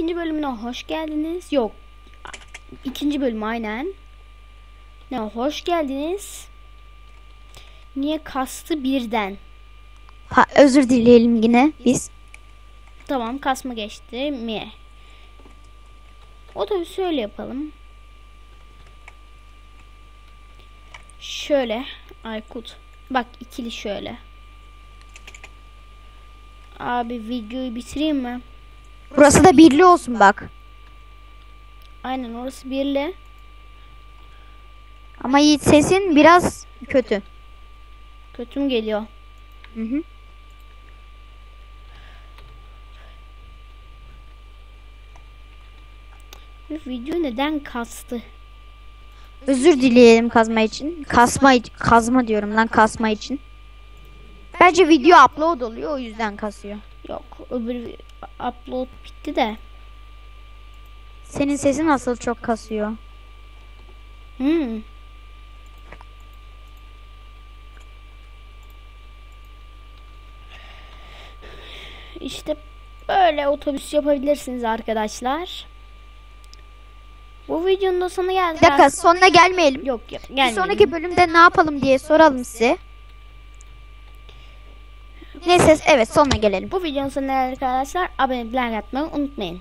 ikinci bölümüne hoş geldiniz. Yok. ikinci bölüm aynen. Ne hoş geldiniz. Niye kastı birden? Ha, özür dileyelim yine biz. Tamam kasma geçti mi? Otobüsü öyle yapalım. Şöyle Aykut. Bak ikili şöyle. Abi videoyu bitireyim mi? Burası da birli olsun bak. Aynen orası birli. Ama Yiğit sesin biraz kötü. Kötüm geliyor. Hı hı. Bu video neden kastı? Özür dileyelim kazma için. Kasma kazma diyorum lan kasma için. Bence video upload oluyor o yüzden kasıyor. Yok öbür upload bitti de. Senin sesin asıl çok kasıyor. Hmm. İşte böyle otobüs yapabilirsiniz arkadaşlar. Bu videonun da sonuna geldik. Bir dakika sonuna gelmeyelim. Yok yok Bir gelmeyelim. sonraki bölümde ne yapalım diye soralım size. Neyse evet sonuna gelelim. Bu videonun sonuna arkadaşlar. Abone like atmayı unutmayın.